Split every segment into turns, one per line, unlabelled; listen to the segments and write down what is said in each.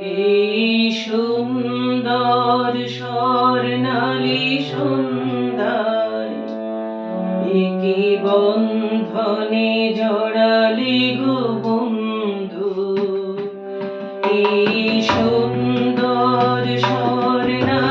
এই সুন্দর স্বর্ণালী সুন্দর। একে বন্ধনে জড়ালি গো বন্ধু। এই সুন্দর স্বর্ণালী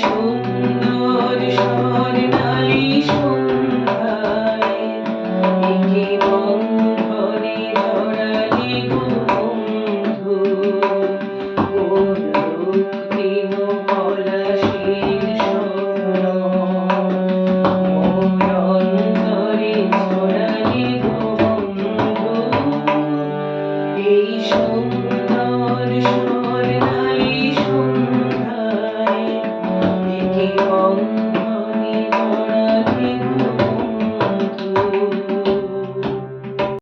সুন্দর